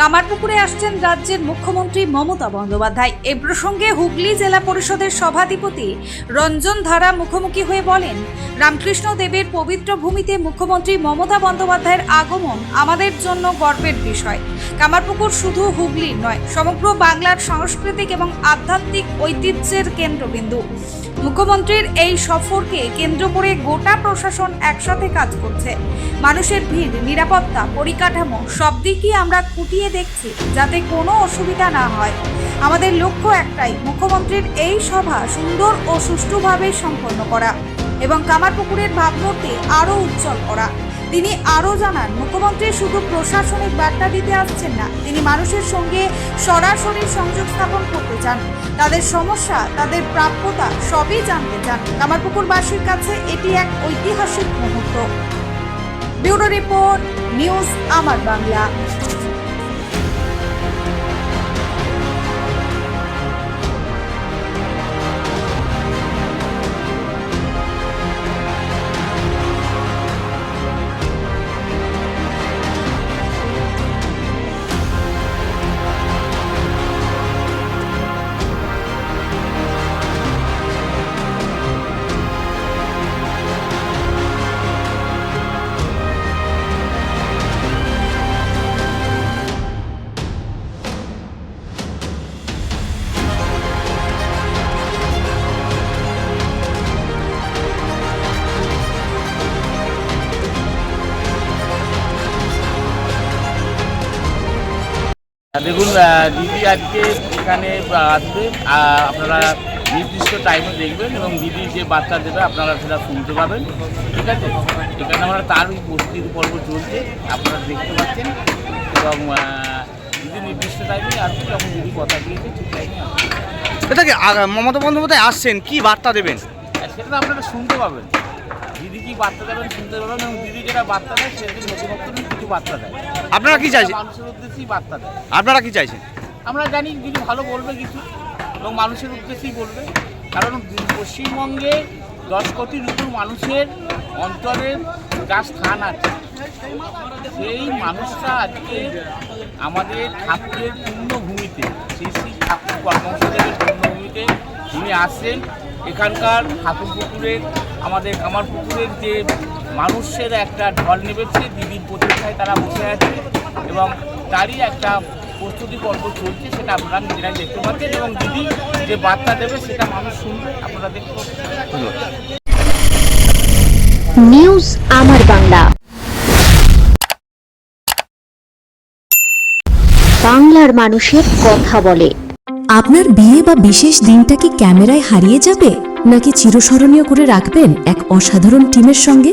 কামারপুকুরে আসছেন রাজ্যের মুখ্যমন্ত্রী মমতা বন্দ্যোপাধ্যায়। এ প্রসঙ্গে হুগলি জেলা পরিষদের সভাধিপতি রঞ্জন ধারা মুখোমুখি হয়ে বলেন, রামকৃষ্ণ দেবের পবিত্র ভূমিতে মুখ্যমন্ত্রী মমতা বন্দ্যোপাধ্যায়ের আগমন আমাদের জন্য গর্বের বিষয়। কামারপুকুর শুধু হুগলির নয়, সমগ্র বাংলার সাংস্কৃতিক এবং আধ্যাত্মিক ঐতিহ্যের কেন্দ্রবিন্দু। মুখ্যমন্ত্রীর এই সফরকে কেন্দ্র করে গোটা প্রশাসন একসাথে কাজ করছে। মানুষের ভিড়, নিরাপত্তা, পরিকাঠামো সব দিকই আমরা খুঁটিয়ে দেখছি যাতে কোনো অসুবিধা না হয়। আমাদের লক্ষ্য একটাই, মুখ্যমন্ত্রীর এই সভা সুন্দর ও সুষ্ঠুভাবে সম্পন্ন করা এবং কামারপুকুরের ভাবমূর্তি আরও উজ্জ্বল করা। তিনি আরও জানান, মুখ্যমন্ত্রী শুধু প্রশাসনিক বার্তা দিতে আসছেন না, তিনি মানুষের সঙ্গে সরাসরি সংযোগ স্থাপন করতে চান। তাদের সমস্যা, তাদের প্রাপ্যতা সবই জানতে চান। কামারপুকুরবাসীর কাছে এটি এক ঐতিহাসিক মুহূর্ত। ব্যুরো রিপোর্ট, নিউজ, আমার বাংলা। দেখুন দিদি আজকে এখানে আসবে। আপনারা নির্দিষ্ট টাইমে দেখবেন এবং দিদি যে বার্তা দেবে আপনারা সেটা শুনতে পাবেন। ঠিক আছে? এখানে আমরা তার উপস্থিতি পর্ব চলছে আপনারা দেখতে পাচ্ছেন। এবং দিদি নির্দিষ্ট টাইমে আসবে যখন দিদি কথা দিয়েছে ঠিক টাইমে আসবে এটা কি মমতা বন্দ্যোপাধ্যায় আসছেন? কি বার্তা দেবেন? সেটা তো আপনারা শুনতে পাবেন। দিদি কি বার্তা দেবেন শুনতে পাবেন। এবং দিদি যেটা বার্তা দেয় সেটা নতুন কিছু বার্তা দেয়। আপনারা কি চাইছেন? মানুষের উদ্দেশ্যেই বার্তা দেয়। আপনারা কি চাইছেন? আমরা জানি দিদি ভালো বলবে কিছু এবং মানুষের উদ্দেশ্যেই বলবে। কারণ পশ্চিমবঙ্গে দশ কোটির উপর মানুষের অন্তরে যা স্থান আছে। সেই মানুষটা আজকে আমাদের ঠাকুরের পূর্ণভূমিতে শ্রী শ্রী ঠাকুর কর্মসূচের পূর্ণভূমিতে তিনি আসছেন এখানকার ঠাকুর পুকুরের আমাদের কামার পুকুরের যে মানুষের একটা ঢল নেমেছে দিদির প্রতীক্ষায় তারা বসে আছে এবং তারই একটা প্রস্তুতি পর্ব চলছে সেটা আপনারা নিজেরাই দেখতে পাচ্ছেন এবং দিদি যে বার্তা দেবে সেটা মানুষ শুনবে আপনারা দেখতে পাচ্ছেন। নিউজ আমার বাংলা। বাংলার মানুষের কথা বলে। আপনার বিয়ে বা বিশেষ দিনটা কি ক্যামেরায় হারিয়ে যাবে নাকি চিরস্মরণীয় করে রাখবেন এক অসাধারণ টিমের সঙ্গে?